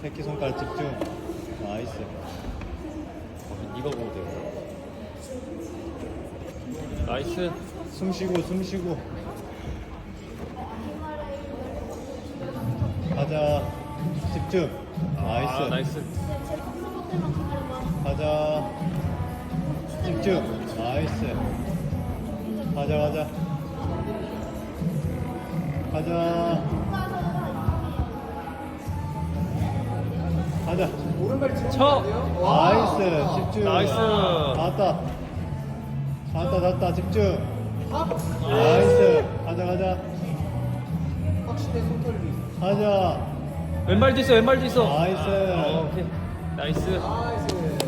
새끼 손가락 집중. 나이스. 이거 보고 돼. 나이스. 숨 쉬고 숨 쉬고. 가자. 집중. 나이스. 아, 나이스. 가자. 집중. 나이스. 가자 가자. 가자. 가자. 쳐. 나이스. 집중. 나이스. 나왔다. 나왔다 나왔다. 집중. 팍! 나이스. 가자 가자. 확실히 손털기 가자. 왼발도 있어, 왼발도 있어. 나이스. 아, 오케이. 나이스. 나이스